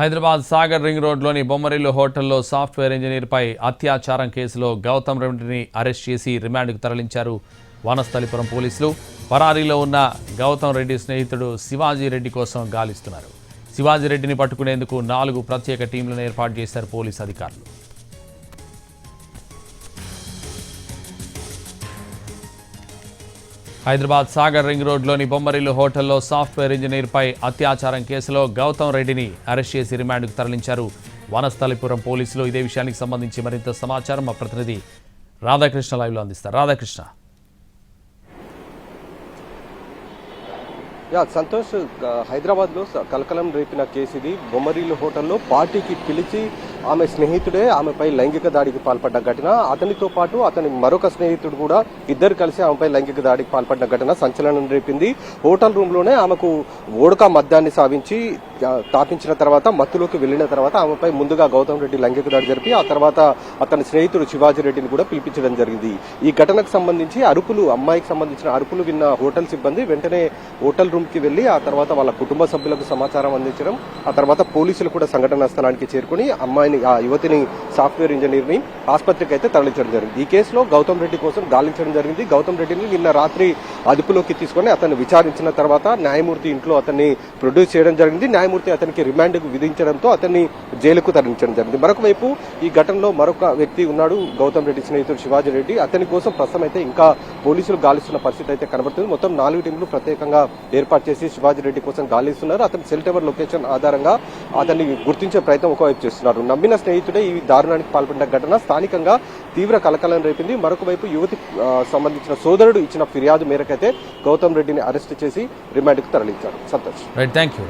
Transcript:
Hyderabad Sagar ring రోడ్లోని బొమ్మరిల్లు హోటల్లో software ఇంజనీర్పై అత్యాచారం కేసులో గౌతమ్ రెడ్డిని అరెస్ట్ చేసి రిమాండ్కు తరలించారు వనస్థలిపురం పోలీసులు. పరారీలో ఉన్న గౌతమ్ రెడ్డి స్నేహితుడు శివాజీ రెడ్డి కోసం గాలిస్తున్నారు. శివాజీ రెడ్డిని పట్టుకునేందుకు నాలుగు ప్రత్యేక టీంలను ఏర్పాటు చేశారు పోలీసు అధికారులు. హైదరాబాద్ సాగర్ రింగ్ రోడ్లోని బొమ్మరిల్లు హోటల్లో సాఫ్ట్వేర్ ఇంజనీర్పై అత్యాచారం కేసులో గౌతమ్ రెడ్డిని అరెస్ట్ చేసి రిమాండ్కు తరలించారు. వనస్థలిపురం పోలీసులు ఇదే విషయానికి సంబంధించి మరింత సమాచారం మా ప్రతినిధి రాధాకృష్ణ లైవ్లో అందిస్తారు. రాధాకృష్ణ. యా సంతోష్ హైదరాబాద్లో కలకలం రేపిన కేసు ఇది. బొమ్మరీలు హోటల్లో పార్టీకి పిలిచి ఆమె స్నేహితుడే ఆమెపై లైంగిక దాడికి పాల్పడ్డ ఘటన. అతనితో పాటు అతని మరొక స్నేహితుడు కూడా ఇద్దరు కలిసి ఆమెపై లైంగిక దాడికి పాల్పడ్డ ఘటన సంచలనం రేపింది. హోటల్ రూమ్లోనే ఆమెకు ఓడక మద్యాన్ని సావించి తాపించిన తర్వాత మత్తులోకి వెళ్ళిన తర్వాత ఆమెపై ముందుగా గౌతమ్ రెడ్డి లైంగిక దాడి జరిపి ఆ తర్వాత అతని స్నేహితుడు శివాజీ రెడ్డిని కూడా పిలిపించడం జరిగింది. ఈ ఘటనకు సంబంధించి అరుపులు అమ్మాయికి సంబంధించిన అరుపులు విన్న హోటల్ సిబ్బంది వెంటనే హోటల్ రూమ్కి వెళ్ళి ఆ తర్వాత వాళ్ళ కుటుంబ సభ్యులకు సమాచారం అందించడం ఆ తర్వాత పోలీసులు కూడా సంఘటనా స్థలానికి చేరుకుని అమ్మాయిని ఆ యువతిని సాఫ్ట్వేర్ ఇంజనీర్ని ఆసుపత్రికి అయితే తరలించడం జరిగింది. ఈ కేసులో గౌతమ్ రెడ్డి కోసం గాలించడం జరిగింది. గౌతమ్ రెడ్డిని నిన్న రాత్రి అదుపులోకి తీసుకొని అతన్ని విచారించిన తర్వాత న్యాయమూర్తి ఇంట్లో అతన్ని ప్రొడ్యూస్ చేయడం జరిగింది. న్యాయమూర్తి అతనికి రిమాండ్ విధించడంతో అతన్ని జైలుకు తరలించడం జరిగింది. మరొక వైపు ఈ ఘటనలో మరొక వ్యక్తి ఉన్నాడు గౌతమ్ రెడ్డి స్నేహితుడు శివాజీ రెడ్డి. అతని కోసం ప్రస్తుతం అయితే ఇంకా పోలీసులు గాలిస్తున్న పరిస్థితి అయితే కనబడుతుంది. మొత్తం నాలుగు టీంలు ప్రత్యేకంగా ఏర్పాటు చేసి శివాజీ రెడ్డి కోసం గాలిస్తున్నారు. అతని సెల్ టవర్ లొకేషన్ ఆధారంగా అతన్ని గుర్తించే ప్రయత్నం ఒకవైపు చేస్తున్నారు. నమ్మిన స్నేహితుడే ఈ దారుణానికి పాల్పడిన ఘటన. స్థానికంగా తీవ్ర కలకలం రేపింది. మరొక వైపు యువతి సంబంధించిన సోదరుడు ఇచ్చిన ఫిర్యాదు మేరకైతే గౌతమ్ రెడ్డిని అరెస్ట్ చేసి రిమాండ్కు తరలించారు. సంతోష్. Thank you